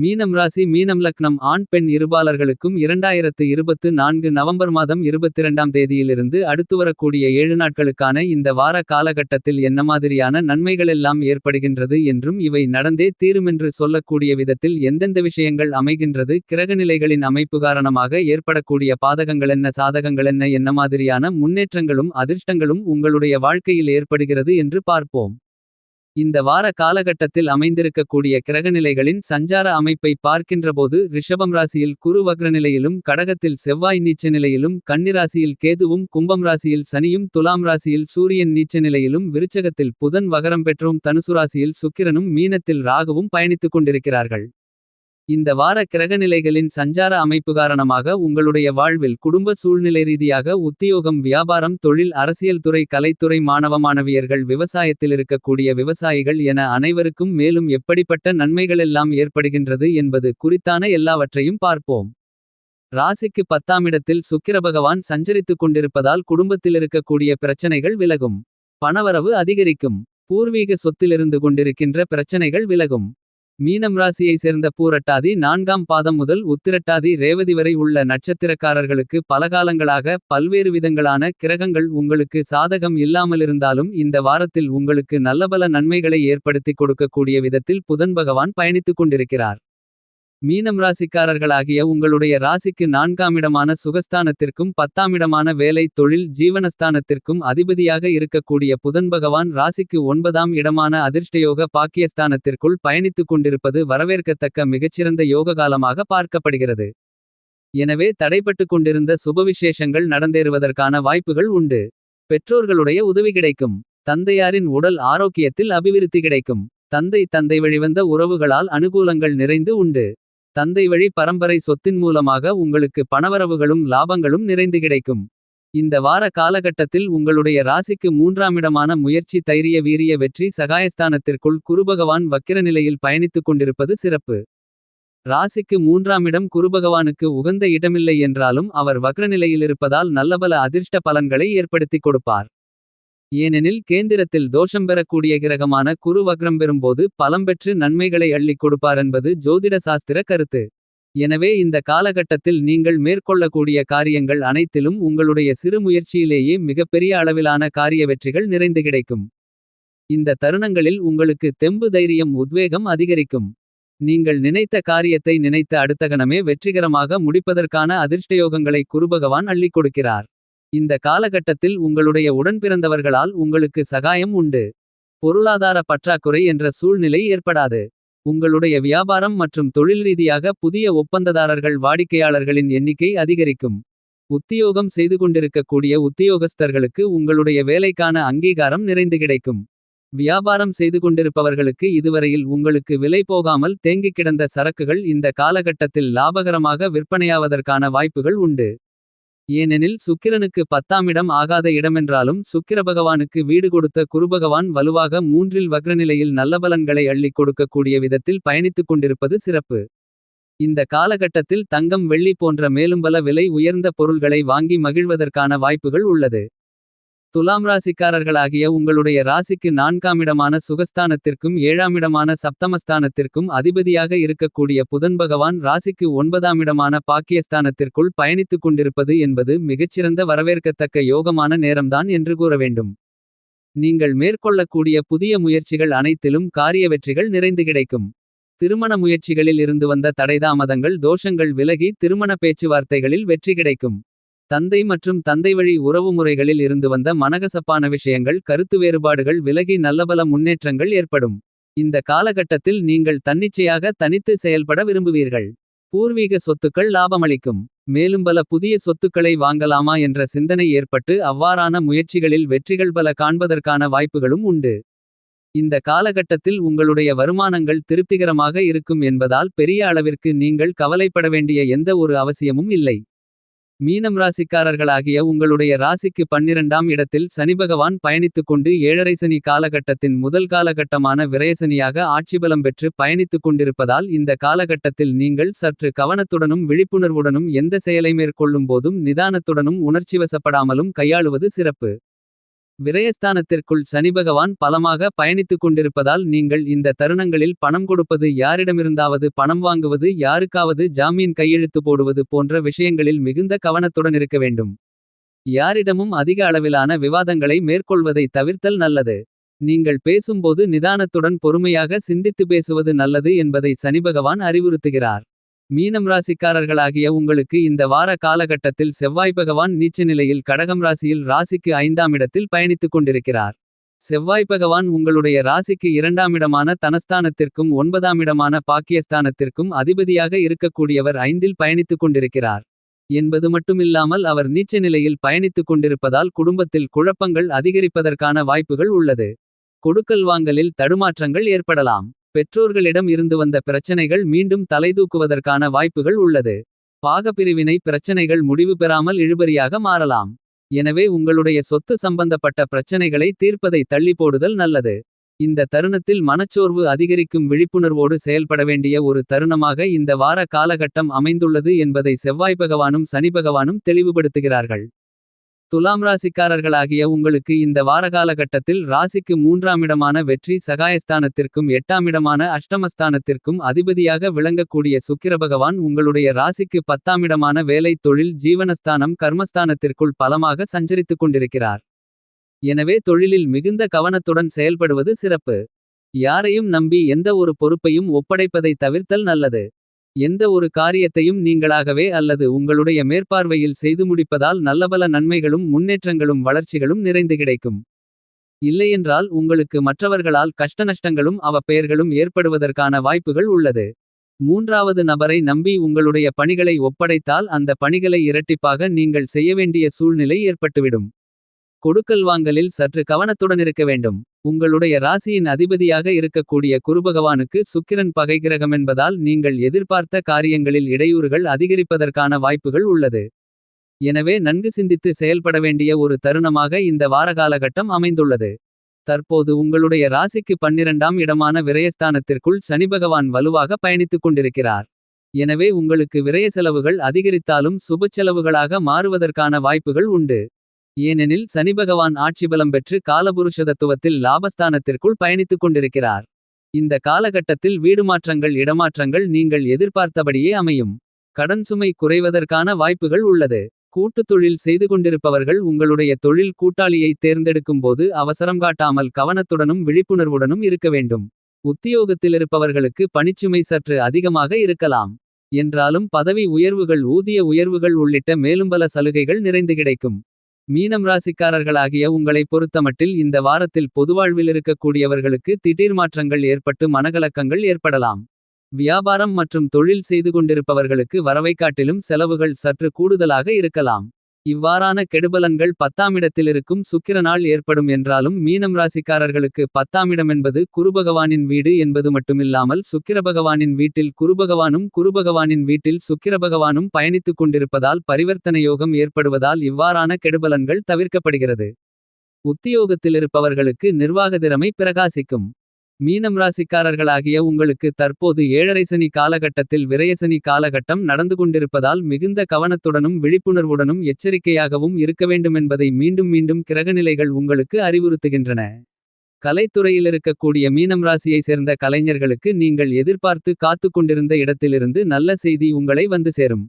மீனம் ராசி மீனம் லக்னம் ஆண் பெண் இருபாலர்களுக்கும் இரண்டாயிரத்து இருபத்து நான்கு நவம்பர் மாதம் இருபத்திரண்டாம் தேதியிலிருந்து அடுத்து வரக்கூடிய ஏழு நாட்களுக்கான இந்த வார காலகட்டத்தில் என்ன மாதிரியான நன்மைகளெல்லாம் ஏற்படுகின்றது என்றும் இவை நடந்தே தீருமென்று சொல்லக்கூடிய விதத்தில் எந்தெந்த விஷயங்கள் அமைகின்றது கிரகநிலைகளின் அமைப்பு காரணமாக ஏற்படக்கூடிய பாதகங்களென்ன சாதகங்களென்ன என்ன மாதிரியான முன்னேற்றங்களும் அதிர்ஷ்டங்களும் உங்களுடைய வாழ்க்கையில் ஏற்படுகிறது என்று பார்ப்போம். இந்த வார காலகட்டத்தில் அமைந்திருக்கக்கூடிய கிரகநிலைகளின் சஞ்சார அமைப்பை பார்க்கின்றபோது ரிஷபம் ராசியில் குரு வக்ரநிலையிலும் கடகத்தில் செவ்வாய் நீச்ச நிலையிலும் கன்னிராசியில் கேதுவும் கும்பம் ராசியில் சனியும் துலாம் ராசியில் சூரியன் நீச்ச நிலையிலும் விருச்சகத்தில் புதன் வகரம் பெற்றும் தனுசுராசியில் சுக்கிரனும் மீனத்தில் ராகுவும் பயணித்துக் கொண்டிருக்கிறார்கள். இந்த வார கிரகநிலைகளின் சஞ்சார அமைப்பு காரணமாக உங்களுடைய வாழ்வில் குடும்ப சூழ்நிலை ரீதியாக உத்தியோகம் வியாபாரம் தொழில் அரசியல் துறை கலைத்துறை மாணவ மாணவியர்கள் விவசாயத்தில் இருக்கக்கூடிய விவசாயிகள் என அனைவருக்கும் மேலும் எப்படிப்பட்ட நன்மைகளெல்லாம் ஏற்படுகின்றது என்பது குறித்தான எல்லாவற்றையும் பார்ப்போம். ராசிக்கு பத்தாமிடத்தில் சுக்கிர பகவான் சஞ்சரித்துக் கொண்டிருப்பதால் குடும்பத்தில் இருக்கக்கூடிய பிரச்சனைகள் விலகும். பணவரவு அதிகரிக்கும். பூர்வீக சொத்திலிருந்து கொண்டிருக்கின்ற பிரச்சனைகள் விலகும். மீனம் ராசியை சேர்ந்த பூரட்டாதி நான்காம் பாதம் முதல் உத்திரட்டாதி ரேவதி வரை உள்ள நட்சத்திரக்காரர்களுக்கு பலகாலங்களாக பல்வேறு விதங்களான கிரகங்கள் உங்களுக்கு சாதகம் இல்லாமலிருந்தாலும் இந்த வாரத்தில் உங்களுக்கு நல்லபல நன்மைகளை ஏற்படுத்திக் கொடுக்கக்கூடிய விதத்தில் புதன் பகவான் பயணித்துக் கொண்டிருக்கிறார். மீனம் ராசிக்காரர்களாகிய உங்களுடைய ராசிக்கு நான்காமிடமான சுகஸ்தானத்திற்கும் பத்தாமிடமான வேலை தொழில் ஜீவனஸ்தானத்திற்கும் அதிபதியாக இருக்கக்கூடிய புதன் பகவான் ராசிக்கு ஒன்பதாம் இடமான அதிர்ஷ்டயோக பாக்கியஸ்தானத்திற்குள் பயணித்துக் கொண்டிருப்பது வரவேற்கத்தக்க மிகச்சிறந்த யோக காலமாக பார்க்கப்படுகிறது. எனவே தடைப்பட்டுக் கொண்டிருந்த சுபவிசேஷங்கள் நடந்தேறுவதற்கான வாய்ப்புகள் உண்டு. பெற்றோர்களுடைய உதவி கிடைக்கும். தந்தையாரின் உடல் ஆரோக்கியத்தில் அபிவிருத்தி கிடைக்கும். தந்தை தந்தை வழிவந்த உறவுகளால் அனுகூலங்கள் நிறைந்து உண்டு. தந்தை வழி பரம்பரை சொத்தின் மூலமாக உங்களுக்கு பணவரவுகளும் லாபங்களும் நிறைந்து கிடைக்கும். இந்த வார காலகட்டத்தில் உங்களுடைய ராசிக்கு மூன்றாமிடமான முயற்சி தைரிய வீரிய வெற்றி சகாயஸ்தானத்திற்குள் குருபகவான் வக்கிர நிலையில் பயணித்துக் கொண்டிருப்பது சிறப்பு. ராசிக்கு மூன்றாமிடம் குருபகவானுக்கு உகந்த இடமில்லை என்றாலும் அவர் வக்ரநிலையிலிருப்பதால் நல்லபல அதிர்ஷ்ட பலன்களை ஏற்படுத்திக் கொடுப்பார். ஏனெனில் கேந்திரத்தில் தோஷம் பெறக்கூடிய கிரகமான குரு வக்ரம் பெறும்போது பலம்பெற்று நன்மைகளை அள்ளிக் கொடுப்பாரென்பது ஜோதிட சாஸ்திர கருத்து. எனவே இந்த காலகட்டத்தில் நீங்கள் மேற்கொள்ளக்கூடிய காரியங்கள் அனைத்திலும் உங்களுடைய சிறு முயற்சியிலேயே மிகப்பெரிய அளவிலான காரிய வெற்றிகள் நிறைந்து கிடைக்கும். இந்த தருணங்களில் உங்களுக்கு தெம்பு தைரியம் உத்வேகம் அதிகரிக்கும். நீங்கள் நினைத்த காரியத்தை நினைத்த அடுத்தகணமே வெற்றிகரமாக முடிப்பதற்கான அதிர்ஷ்டயோகங்களை குருபகவான் அள்ளிக் கொடுக்கிறார். இந்த காலகட்டத்தில் உங்களுடைய உடன்பிறந்தவர்களால் உங்களுக்கு சகாயம் உண்டு. பொருளாதார பற்றாக்குறை என்ற சூழ்நிலை ஏற்படாது. உங்களுடைய வியாபாரம் மற்றும் தொழில் ரீதியாக புதிய ஒப்பந்ததாரர்கள் வாடிக்கையாளர்களின் எண்ணிக்கை அதிகரிக்கும். உத்தியோகம் செய்து கொண்டிருக்கக்கூடிய உத்தியோகஸ்தர்களுக்கு உங்களுடைய வேலைக்கான அங்கீகாரம் நிறைந்து கிடைக்கும். வியாபாரம் செய்து கொண்டிருப்பவர்களுக்கு இதுவரையில் உங்களுக்கு விலை போகாமல் தேங்கிக் கிடந்த சரக்குகள் இந்த காலகட்டத்தில் லாபகரமாக விற்பனையாவதற்கான வாய்ப்புகள் உண்டு. ஏனெனில் சுக்கிரனுக்கு பத்தாமிடம் ஆகாத இடமென்றாலும் சுக்கிரபகவானுக்கு வீடு கொடுத்த குருபகவான் வலுவாக மூன்றில் வக்ரநிலையில் நல்லபலன்களை அள்ளிக் கொடுக்கக்கூடிய விதத்தில் பயணித்துக் கொண்டிருப்பது சிறப்பு. இந்த காலகட்டத்தில் தங்கம் வெள்ளி போன்ற மேலும்பல விலை உயர்ந்த பொருள்களை வாங்கி மகிழ்வதற்கான வாய்ப்புகள் உள்ளது. துலாம் ராசிக்காரர்களாகிய உங்களுடைய ராசிக்கு நான்காமிடமான சுகஸ்தானத்திற்கும் ஏழாமிடமான சப்தமஸ்தானத்திற்கும் அதிபதியாக இருக்கக்கூடிய புதன் பகவான் ராசிக்கு ஒன்பதாமிடமான பாக்கியஸ்தானத்திற்குள் பயணித்துக் கொண்டிருப்பது என்பது மிகச்சிறந்த வரவேற்கத்தக்க யோகமான நேரம்தான் என்று கூற வேண்டும். நீங்கள் மேற்கொள்ளக்கூடிய புதிய முயற்சிகள் அனைத்திலும் காரிய வெற்றிகள் நிறைந்து கிடைக்கும். திருமண முயற்சிகளில் இருந்து வந்த தடைதாமதங்கள் தோஷங்கள் விலகி திருமண பேச்சுவார்த்தைகளில் வெற்றி கிடைக்கும். தந்தை மற்றும் தந்தை வழி உறவுமுறைகளில் இருந்து வந்த மனகசப்பான விஷயங்கள் கருத்து வேறுபாடுகள் விலகி நல்லபல முன்னேற்றங்கள் ஏற்படும். இந்த காலகட்டத்தில் நீங்கள் தன்னிச்சையாக தனித்து செயல்பட விரும்புவீர்கள். பூர்வீக சொத்துக்கள் லாபமளிக்கும். மேலும் பல புதிய சொத்துக்களை வாங்கலாமா என்ற சிந்தனை ஏற்பட்டு அவ்வாறான முயற்சிகளில் வெற்றிகள் பல காண்பதற்கான வாய்ப்புகளும் உண்டு. இந்த காலகட்டத்தில் உங்களுடைய வருமானங்கள் திருப்திகரமாக இருக்கும் என்பதால் பெரிய அளவிற்கு நீங்கள் கவலைப்பட வேண்டிய எந்த ஒரு அவசியமும் இல்லை. மீனம் ராசிக்காரர்களாகிய உங்களுடைய ராசிக்கு பன்னிரண்டாம் இடத்தில் சனிபகவான் பயணித்துக் கொண்டு ஏழரை சனி காலகட்டத்தின் முதல் காலகட்டமான விரயசனியாக ஆட்சிபலம் பெற்று பயணித்துக் கொண்டிருப்பதால் இந்த காலகட்டத்தில் நீங்கள் சற்று கவனத்துடனும் விழிப்புணர்வுடனும் எந்த செயலை மேற்கொள்ளும் போதும் நிதானத்துடனும் உணர்ச்சிவசப்படாமலும் கையாளுவது சிறப்பு. விரயஸ்தானத்திற்குள் சனிபகவான் பலமாக பயணித்துக் கொண்டிருப்பதால் நீங்கள் இந்த தருணங்களில் பணம் கொடுப்பது யாரிடமிருந்தாவது பணம் வாங்குவது யாருக்காவது ஜாமீன் கையெழுத்து போடுவது போன்ற விஷயங்களில் மிகுந்த கவனத்துடன் இருக்க வேண்டும். யாரிடமும் அதிக அளவிலான விவாதங்களை மேற்கொள்வதை தவிர்த்தல் நல்லது. நீங்கள் பேசும்போது நிதானத்துடன் பொறுமையாக சிந்தித்து பேசுவது நல்லது என்பதை சனிபகவான் அறிவுறுத்துகிறார். மீனம் ராசிக்காரர்களாகிய உங்களுக்கு இந்த வார காலகட்டத்தில் செவ்வாய் பகவான் நீச்ச நிலையில் கடகம் ராசியில் ராசிக்கு ஐந்தாம் இடத்தில் பயணித்துக் கொண்டிருக்கிறார். செவ்வாய் பகவான் உங்களுடைய ராசிக்கு இரண்டாம் இடமான தனஸ்தானத்திற்கும் ஒன்பதாம் இடமான பாக்கியஸ்தானத்திற்கும் அதிபதியாக இருக்கக்கூடியவர் ஐந்தில் பயணித்துக் கொண்டிருக்கிறார். என்பது மட்டுமில்லாமல் அவர் நீச்ச நிலையில் பயணித்துக் கொண்டிருப்பதால் குடும்பத்தில் குழப்பங்கள் அதிகரிப்பதற்கான வாய்ப்புகள் உள்ளது. கொடுக்கல் வாங்கலில் தடுமாற்றங்கள் ஏற்படலாம். பெற்றோர்களிடம் இருந்து வந்த பிரச்சனைகள் மீண்டும் தலைதூக்குவதற்கான வாய்ப்புகள் உள்ளது. பாகப்பிரிவினை பிரச்சனைகள் முடிவு பெறாமல் இழுபறியாக மாறலாம். எனவே உங்களுடைய சொத்து சம்பந்தப்பட்ட பிரச்சனைகளை தீர்ப்பதை தள்ளிப்போடுதல் நல்லது. இந்த தருணத்தில் மனச்சோர்வு அதிகரிக்கும் விழிப்புணர்வோடு செயல்பட வேண்டிய ஒரு தருணமாக இந்த வார காலகட்டம் அமைந்துள்ளது என்பதை செவ்வாய் பகவானும் சனிபகவானும் தெளிவுபடுத்துகிறார்கள். துலாம் ராசிக்காரர்களாகிய உங்களுக்கு இந்த வாரகாலகட்டத்தில் ராசிக்கு மூன்றாமிடமான வெற்றி சகாயஸ்தானத்திற்கும் எட்டாமிடமான அஷ்டமஸ்தானத்திற்கும் அதிபதியாக விளங்கக்கூடிய சுக்கிரபகவான் உங்களுடைய ராசிக்கு பத்தாமிடமான வேலை தொழில் ஜீவனஸ்தானம் கர்மஸ்தானத்திற்குள் பலமாக சஞ்சரித்துக் கொண்டிருக்கிறார். எனவே தொழிலில் மிகுந்த கவனத்துடன் செயல்படுவது சிறப்பு. யாரையும் நம்பி எந்த ஒரு பொறுப்பையும் ஒப்படைப்பதை தவிர்த்தல் நல்லது. எந்த ஒரு காரியத்தையும் நீங்களாகவே அல்லது உங்களுடைய மேற்பார்வையில் செய்து முடிப்பதால் நல்லபல நன்மைகளும் முன்னேற்றங்களும் வளர்ச்சிகளும் நிறைந்து கிடைக்கும். இல்லையென்றால் உங்களுக்கு மற்றவர்களால் கஷ்டநஷ்டங்களும் அவப்பெயர்களும் ஏற்படுவதற்கான வாய்ப்புகள் உள்ளது. மூன்றாவது நபரை நம்பி உங்களுடைய பணிகளை ஒப்படைத்தால் அந்த பணிகளை இரட்டிப்பாக நீங்கள் செய்ய வேண்டிய சூழ்நிலை ஏற்பட்டுவிடும். கொடுக்கல் வாங்கலில் சற்று கவனத்துடன் இருக்க வேண்டும். உங்களுடைய ராசியின் அதிபதியாக இருக்கக்கூடிய குருபகவானுக்கு சுக்கிரன் பகை கிரகமென்பதால் நீங்கள் எதிர்பார்த்த காரியங்களில் இடையூறுகள் அதிகரிப்பதற்கான வாய்ப்புகள் உள்ளது. எனவே நன்கு சிந்தித்து செயல்பட வேண்டிய ஒரு தருணமாக இந்த வாரகாலகட்டம் அமைந்துள்ளது. தற்போது உங்களுடைய ராசிக்கு பன்னிரண்டாம் இடமான விரயஸ்தானத்திற்குள் சனிபகவான் வலுவாக பயணித்துக் கொண்டிருக்கிறார். எனவே உங்களுக்கு விரய செலவுகள் அதிகரித்தாலும் சுபச்செலவுகளாக மாறுவதற்கான வாய்ப்புகள் உண்டு. ஏனெனில் சனிபகவான் ஆட்சிபலம் பெற்று காலபுருஷதத்துவத்தில் லாபஸ்தானத்திற்குள் பயணித்துக் கொண்டிருக்கிறார். இந்த காலகட்டத்தில் வீடுமாற்றங்கள் இடமாற்றங்கள் நீங்கள் எதிர்பார்த்தபடியே அமையும். கடன் சுமை குறைவதற்கான வாய்ப்புகள் உள்ளது. கூட்டுத் தொழில் செய்து கொண்டிருப்பவர்கள் உங்களுடைய தொழில் கூட்டாளியை தேர்ந்தெடுக்கும்போது அவசரம் காட்டாமல் கவனத்துடனும் விழிப்புணர்வுடனும் இருக்க வேண்டும். உத்தியோகத்திலிருப்பவர்களுக்கு பணிச்சுமை சற்று அதிகமாக இருக்கலாம். என்றாலும் பதவி உயர்வுகள் ஊதிய உயர்வுகள் உள்ளிட்ட மேலும்பல சலுகைகள் நிறைந்து கிடைக்கும். மீனம் ராசிக்காரர்களாகிய உங்களை பொறுத்தமட்டில் இந்த வாரத்தில் பொதுவாழ்வில் இருக்கக்கூடியவர்களுக்கு திடீர் மாற்றங்கள் ஏற்பட்டு மனகலக்கங்கள் ஏற்படலாம். வியாபாரம் மற்றும் தொழில் செய்து கொண்டிருப்பவர்களுக்கு வரவை காட்டிலும் செலவுகள் சற்று கூடுதலாக இருக்கலாம். இவ்வாறான கெடுபலன்கள் பத்தாமிடத்திலிருக்கும் சுக்கிரனால் ஏற்படும் என்றாலும் மீனம் ராசிக்காரர்களுக்கு பத்தாமிடமென்பது குருபகவானின் வீடு என்பது மட்டுமில்லாமல் சுக்கிரபகவானின் வீட்டில் குருபகவானும் குருபகவானின் வீட்டில் சுக்கிரபகவானும் பயணித்துக் கொண்டிருப்பதால் பரிவர்த்தனை யோகம் ஏற்படுவதால் இவ்வாறான கெடுபலன்கள் தவிர்க்கப்படுகிறது. உத்தியோகத்திலிருப்பவர்களுக்கு நிர்வாகதிறமை பிரகாசிக்கும். மீனம் ராசிக்காரர்களாகிய உங்களுக்கு தற்போது ஏழரை சனி காலகட்டத்தில் விரயசனி காலகட்டம் நடந்து கொண்டிருப்பதால் மிகுந்த கவனத்துடனும் விழிப்புணர்வுடனும் எச்சரிக்கையாகவும் இருக்க வேண்டுமென்பதை மீண்டும் மீண்டும் கிரகநிலைகள் உங்களுக்கு அறிவுறுத்துகின்றன. கலைத்துறையிலிருக்கக்கூடிய மீனம் ராசியை சேர்ந்த கலைஞர்களுக்கு நீங்கள் எதிர்பார்த்து காத்துக் கொண்டிருந்த இடத்திலிருந்து நல்ல செய்தி உங்களை வந்து சேரும்.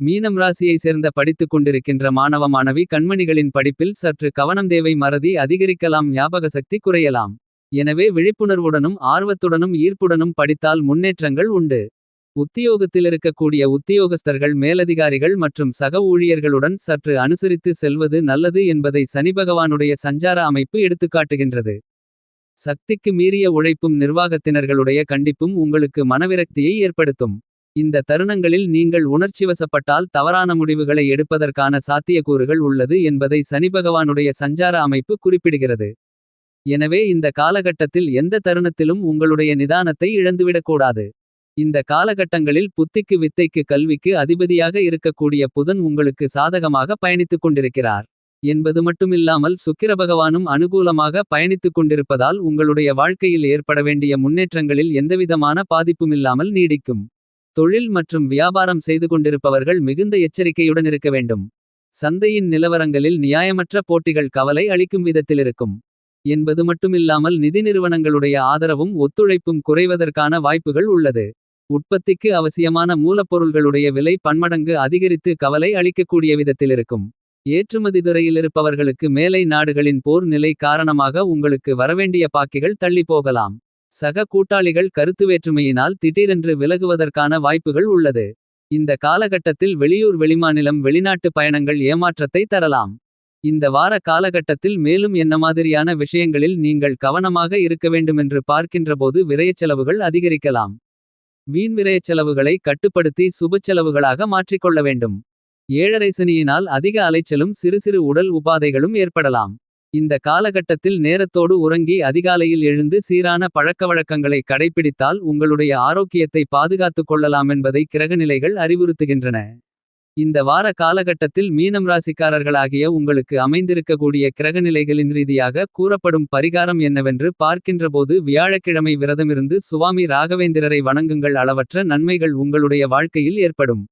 மீனம் ராசியை சேர்ந்த படித்துக் கொண்டிருக்கின்ற மாணவ மாணவி கண்மணிகளின் படிப்பில் சற்று கவனம் தேவை மறதி அதிகரிக்கலாம் ஞாபக சக்தி குறையலாம். எனவே விழிப்புணர்வுடனும் ஆர்வத்துடனும் ஈர்ப்புடனும் படித்தால் முன்னேற்றங்கள் உண்டு. உத்தியோகத்திலிருக்கக்கூடிய உத்தியோகஸ்தர்கள் மேலதிகாரிகள் மற்றும் சக ஊழியர்களுடன் சற்று அனுசரித்து செல்வது நல்லது என்பதை சனிபகவானுடைய சஞ்சார அமைப்பு எடுத்துக்காட்டுகின்றது. சக்திக்கு மீறிய உழைப்பும் நிர்வாகத்தினர்களுடைய கண்டிப்பும் உங்களுக்கு மனவிரக்தியை ஏற்படுத்தும். இந்த தருணங்களில் நீங்கள் உணர்ச்சிவசப்பட்டால் தவறான முடிவுகளை எடுப்பதற்கான சாத்தியக்கூறுகள் உள்ளது என்பதை சனிபகவானுடைய சஞ்சார அமைப்பு குறிப்பிடுகிறது. எனவே இந்த காலகட்டத்தில் எந்த தருணத்திலும் உங்களுடைய நிதானத்தை இழந்துவிடக்கூடாது. இந்த காலகட்டங்களில் புத்திக்கு வித்தைக்கு கல்விக்கு அதிபதியாக இருக்கக்கூடிய புதன் உங்களுக்கு சாதகமாக பயணித்துக் கொண்டிருக்கிறார். என்பது மட்டுமில்லாமல் சுக்கிரபகவானும் அனுகூலமாக பயணித்துக் கொண்டிருப்பதால் உங்களுடைய வாழ்க்கையில் ஏற்பட வேண்டிய முன்னேற்றங்களில் எந்தவிதமான பாதிப்புமில்லாமல் நீடிக்கும். தொழில் மற்றும் வியாபாரம் செய்து கொண்டிருப்பவர்கள் மிகுந்த எச்சரிக்கையுடன் இருக்க வேண்டும். சந்தையின் நிலவரங்களில் நியாயமற்ற போட்டிகள் கவலை அளிக்கும் விதத்திலிருக்கும். என்பது மட்டுமில்லாமல் நிதி நிறுவனங்களுடைய ஆதரவும் ஒத்துழைப்பும் குறைவதற்கான வாய்ப்புகள் உள்ளது. உற்பத்திக்கு அவசியமான மூலப்பொருள்களுடைய விலை பன்மடங்கு அதிகரித்து கவலை அளிக்கக்கூடிய விதத்திலிருக்கும். ஏற்றுமதி துறையிலிருப்பவர்களுக்கு மேலை நாடுகளின் போர் நிலை காரணமாக உங்களுக்கு வரவேண்டிய பாக்கிகள் தள்ளி போகலாம். சக கூட்டாளிகள் கருத்துவேற்றுமையினால் திடீரென்று விலகுவதற்கான வாய்ப்புகள் உள்ளது. இந்த காலகட்டத்தில் வெளியூர் வெளிமாநிலம் வெளிநாட்டு பயணங்கள் ஏமாற்றத்தை தரலாம். இந்த வார காலகட்டத்தில் மேலும் என்ன மாதிரியான விஷயங்களில் நீங்கள் கவனமாக இருக்க வேண்டுமென்று பார்க்கின்றபோது விரயச்செலவுகள் அதிகரிக்கலாம். வீண் விரயச்செலவுகளை கட்டுப்படுத்தி சுபச்செலவுகளாக மாற்றிக்கொள்ள வேண்டும். ஏழரை சனியினால் அதிக அலைச்சலும் சிறு சிறு உடல் உபாதைகளும் ஏற்படலாம். இந்த காலகட்டத்தில் நேரத்தோடு உறங்கி அதிகாலையில் எழுந்து சீரான பழக்கவழக்கங்களை கடைப்பிடித்தால் உங்களுடைய ஆரோக்கியத்தை பாதுகாத்துக் கொள்ளலாம் என்பதை கிரகநிலைகள் அறிவுறுத்துகின்றன. இந்த வார காலகட்டத்தில் மீனம் ராசிக்காரர்களாகிய உங்களுக்கு அமைந்திருக்கக்கூடிய கிரகநிலைகளின் ரீதியாக கூறப்படும் பரிகாரம் என்னவென்று பார்க்கின்றபோது வியாழக்கிழமை விரதமிருந்து சுவாமி ராகவேந்திரரை வணங்குங்கள் அளவற்ற நன்மைகள் உங்களுடைய வாழ்க்கையில் ஏற்படும்.